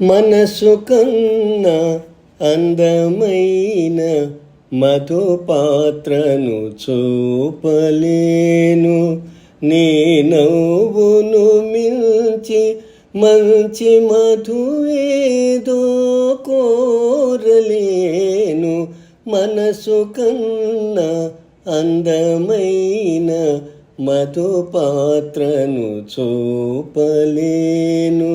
మనసు కన్న అందమైన మధు పాత్రను చూపలేను. నీ నవ్వును మించి మంచి మధువేదో కోరలేను. మనసు కన్న అందమైన మధు పాత్రను చూపలేను.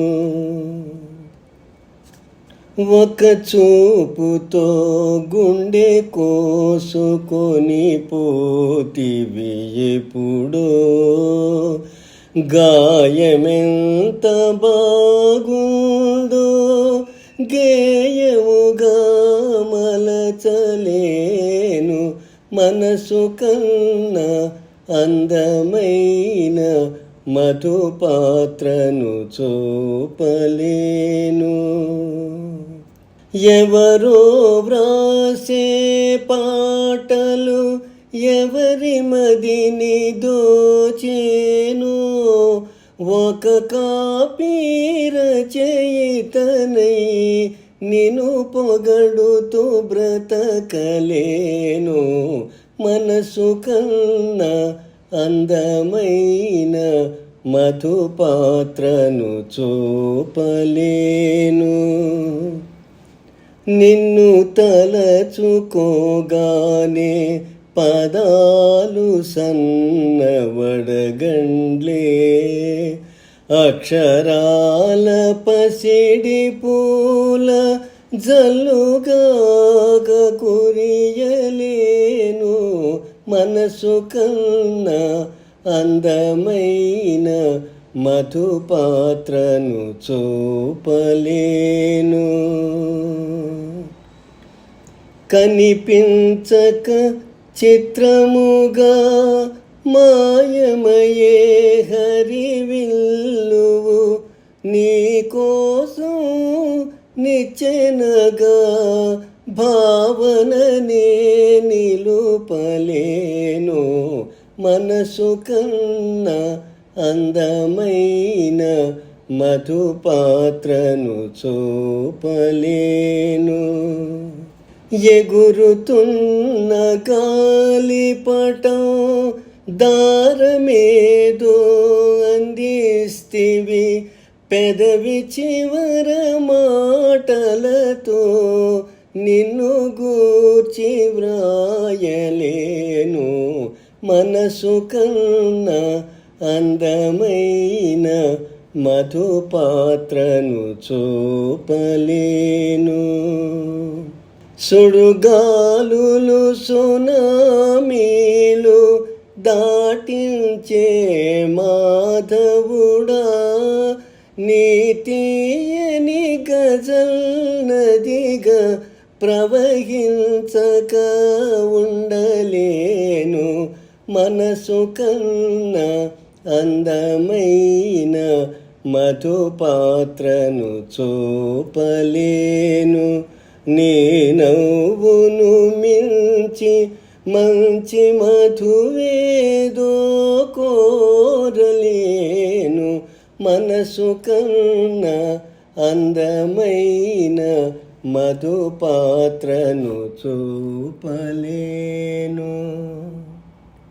ఒక చూపుతో గుండె కోసుకొని పోతివి ఎప్పుడో. గాయమెంత బాగుందో గేయముగా మలచలేను. మనసు కన్న అందమైన మధు పాత్రను చూపలేను. ఎవరో వ్రాసే పాటలు ఎవరి మదిని దోచేను? ఒక కాపీర చేతనై నిను పొగడుతూ బ్రతకలేను. మనసు కన్న అందమైన మధు పాత్రను చూపలేను. నిన్ను తలచుకోగానే పదాలు సన్నవడగండ్లే. అక్షరాల పసిడి పూల జల్లుగాక కురియలేను. మనసు కన్నా అందమైన మధుపాత్రను చూపలేను. కనిపించక చిత్రముగా మాయమయే హరివిల్లువు నీకోసం నిచ్చెనగా భావననే నిలుపలేను. మనసు కన్నా అందమైన మధుపాత్రను చూపలేను. ఎగురుతున్న గాలిపటం దారమేదో అందిస్తివి. పెదవి చివర మాటలతో నిన్ను గూర్చి వ్రాయలేను. మనసు కన్నా అందమైన మధు పాత్రను చూపలేను. సుడుగాలులు సునామీలు దాటించే మాధవుడా నీతియని గజల్ నదిగా ప్రవహించక ఉండలేను. మనసు కన్నా అందమైన మధుపాత్రను చూపలేను. నేనవును మించి మంచి మధువేదో కోరలేను. మనసు కన్నా అందమైన మధుపాత్రను చూపలేను.